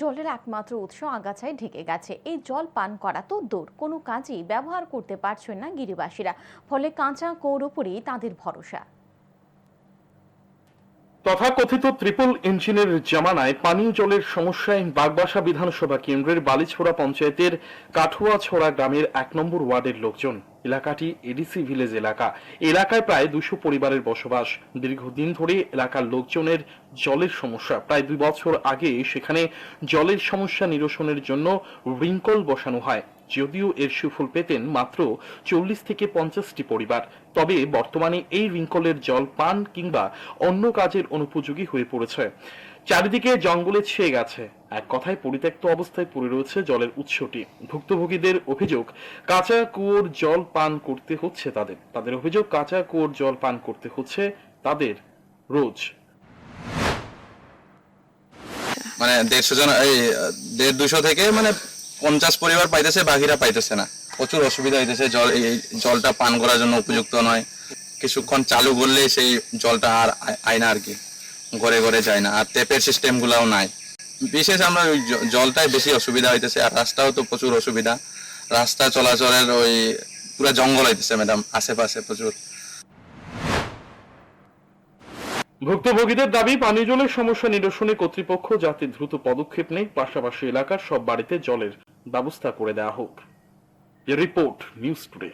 জলের একমাত্র উৎস আগাছায় ঢেকে গেছে। এই জল পান করা তো দূর, কোনো কাজই ব্যবহার করতে পারছেন না গিরিবাসীরা। ফলে কাঁচা কৌর উপরেই তাদের ভরসা। তথাকথিত ট্রিপল ইঞ্জিনের জামানায় পানীয় জলের সমস্যায় বাগবাসা বিধানসভা কেন্দ্রের বালিছড়া পঞ্চায়েতের কাঠুয়াছড়া গ্রামের এক নম্বর ওয়ার্ডের লোকজন এলাকাটি এডিসি ভিলেজ এলাকা। এলাকায় প্রায় দুশো পরিবারের বসবাস। দীর্ঘদিন ধরে এলাকার লোকজনের জলের সমস্যা। প্রায় দুই বছর আগে সেখানে জলের সমস্যা নিরসনের জন্য রিঙ্কল বসানো হয়। যদিও এর সুফল পেতেন মাত্র চল্লিশ থেকে পঞ্চাশটি পরিবার। তবে বর্তমানে এই রিঙ্কলের জল পান কিংবা অন্য কাজের অনুপযোগী হয়ে পড়েছে। চারিদিকে জঙ্গলে ছেয়ে গেছে। এক কথায় পরিত্যক্ত অবস্থায় পড়ে রয়েছে জলের উৎসটি। ভুক্তভোগীদের অভিযোগ, কাঁচা কুয়োর জল পান করতে হচ্ছে তাদের। তাদের অভিযোগ, কাঁচা কুয়োর জল পান করতে হচ্ছে তাদের রোজ। মানে দেড়শো জন, এই দেড় দুশো থেকে মানে পঞ্চাশ পরিবার পাইতেছে, বাকিরা পাইতেছে না। প্রচুর অসুবিধা হইতেছে, জল, এই জলটা পান করার জন্য উপযুক্ত নয়। কিছুক্ষণ চালু করলে সেই জলটা আর আয়- না আর কি। ঘরে ঘরে যায় না, আর টেপের সিস্টেম গুলাও নাই। বিশেষ আমরা ওই জলটাই বেশি অসুবিধা হইতেছে, আর রাস্তাও তো প্রচুর অসুবিধা। রাস্তা চলাচলের ওই পুরো জঙ্গল হইতেছে ম্যাডাম আশেপাশে প্রচুর। ভুক্তভোগীদের দাবি, পানীয় জলের সমস্যা নিরসনে কর্তৃপক্ষ যাতে দ্রুত পদক্ষেপ নেয়, পাশাপাশি এলাকার সব বাড়িতে জলের ব্যবস্থা করে দেওয়া হোক। Report, news today.